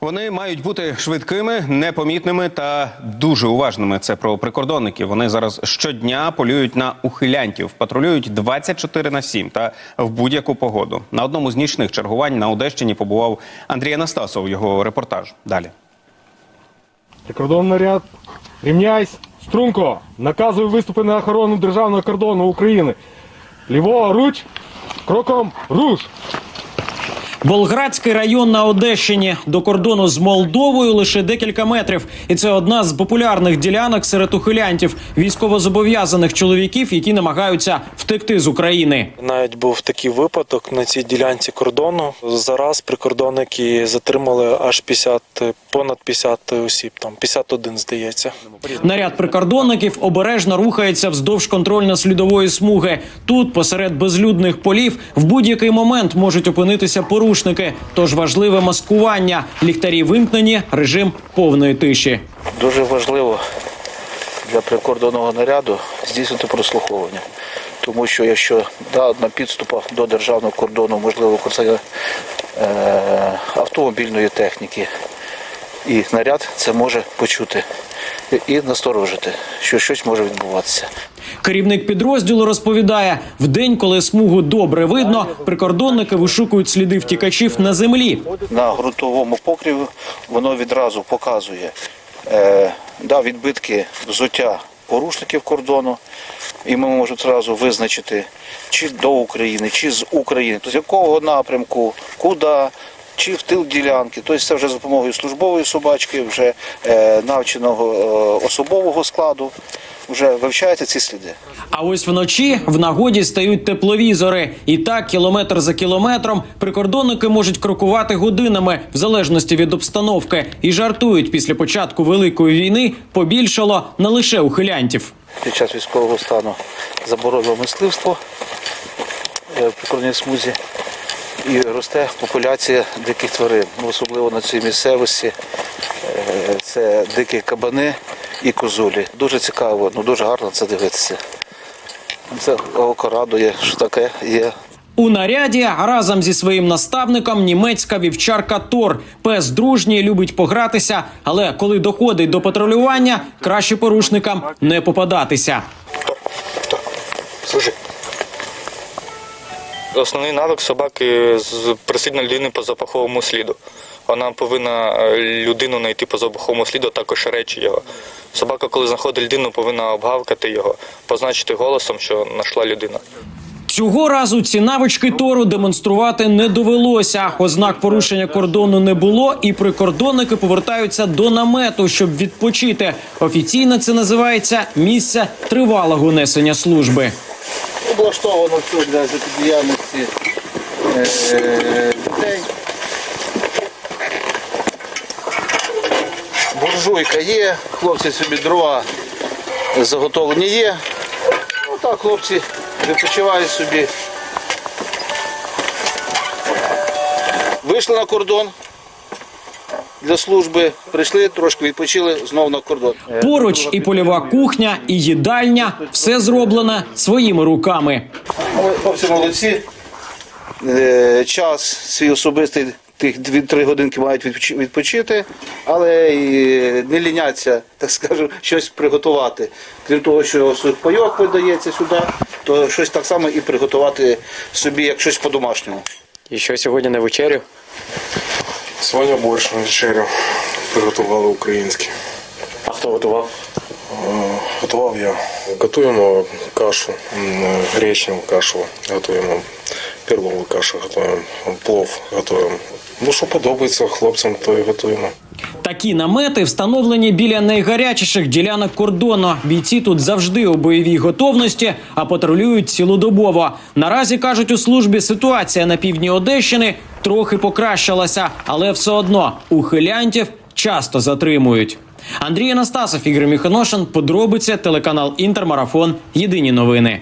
Вони мають бути швидкими, непомітними та дуже уважними. Це про прикордонників. Вони зараз щодня полюють на ухилянтів, патрулюють 24 на 7 та в будь-яку погоду. На одному з нічних чергувань на Одещині побував Андрій Анастасов. Його репортаж. Далі. Прикордонний наряд, рівняйсь, струнко, наказую виступи на охорону державного кордону України. Ліворуч, кроком руш. Болградський район на Одещині до кордону з Молдовою лише декілька метрів, і це одна з популярних ділянок серед ухилянтів, військовозобов'язаних чоловіків, які намагаються втекти з України. Навіть був такий випадок на цій ділянці кордону. Зараз прикордонники затримали аж 50, понад 50 осіб, там 51, здається. Наряд прикордонників обережно рухається вздовж контрольно-слідової смуги. Тут, посеред безлюдних полів, в будь-який момент можуть опинитися порушники. Тож важливе маскування. Ліхтарі вимкнені, режим повної тиші. Дуже важливо для прикордонного наряду здійснити прослуховування. Тому що якщо да, на підступах до державного кордону можливо використання е, автомобільної техніки, і наряд це може почути і насторожити, що щось може відбуватися. Керівник підрозділу розповідає: в день, коли смугу добре видно, прикордонники вишукують сліди втікачів на землі. На ґрунтовому покриві воно відразу показує е, да, відбитки взуття порушників кордону, і ми можемо одразу визначити, чи до України, чи з України, тобто з якого напрямку, куди. Чи в тил ділянки, тобто це вже за допомогою службової собачки, вже е, навченого е, особового складу, вже вивчаються ці сліди. А ось вночі в нагоді стають тепловізори. І так, кілометр за кілометром, прикордонники можуть крокувати годинами в залежності від обстановки і жартують після початку великої війни побільшало не лише ухилянтів. Під час військового стану заборонено мисливство е, в прикордонній смузі і росте популяція диких тварин, ну, особливо на цій місцевості. Е, Це дикі кабани і козулі. Дуже цікаво, ну дуже гарно це дивитися. Це око радує, що таке є. У наряді разом зі своїм наставником німецька вівчарка Тор. Пес дружній, любить погратися, але коли доходить до патрулювання, краще порушникам не попадатися. Служи. Основний навик собаки з присідна людини по запаховому сліду. Вона повинна е, людину знайти по запаховому сліду, також речі його. Собака, коли знаходить людину, повинна обгавкати його, позначити голосом, що знайшла людина. Цього разу ці навички Тору демонструвати не довелося. Ознак порушення кордону не було, і прикордонники повертаються до намету, щоб відпочити. Офіційно це називається місце тривалого несення служби. Облаштовано все для життєдіяльності е, людей. Буржуйка є, хлопці собі дрова заготовлені є. Ну так, хлопці відпочивають собі. Вийшли на кордон для служби, прийшли, трошки відпочили, знову на кордон. Поруч і польова кухня, і їдальня все зроблено своїми руками. Хлопці молодці. Е, Час свій особистий тих 2-3 годинки мають відпочити, але і не ліняться, так скажу, щось приготувати. Крім того, що пайок видається сюди, то щось так само і приготувати собі як щось по-домашньому. І що сьогодні на вечерю? Сьогодні борщ на вечерю приготували український. А хто готував? Е, Готував я. Готуємо кашу, гречневу кашу, готуємо перлову кашу, готуємо плов, готуємо. Ну, що подобається хлопцям, то і готуємо. Такі намети встановлені біля найгарячіших ділянок кордону. Бійці тут завжди у бойовій готовності, а патрулюють цілодобово. Наразі кажуть у службі, ситуація на півдні Одещини трохи покращилася, але все одно ухилянтів часто затримують. Андрій Анастасов, Ігор Міхоношин, подробиці телеканал Інтермарафон. Єдині новини.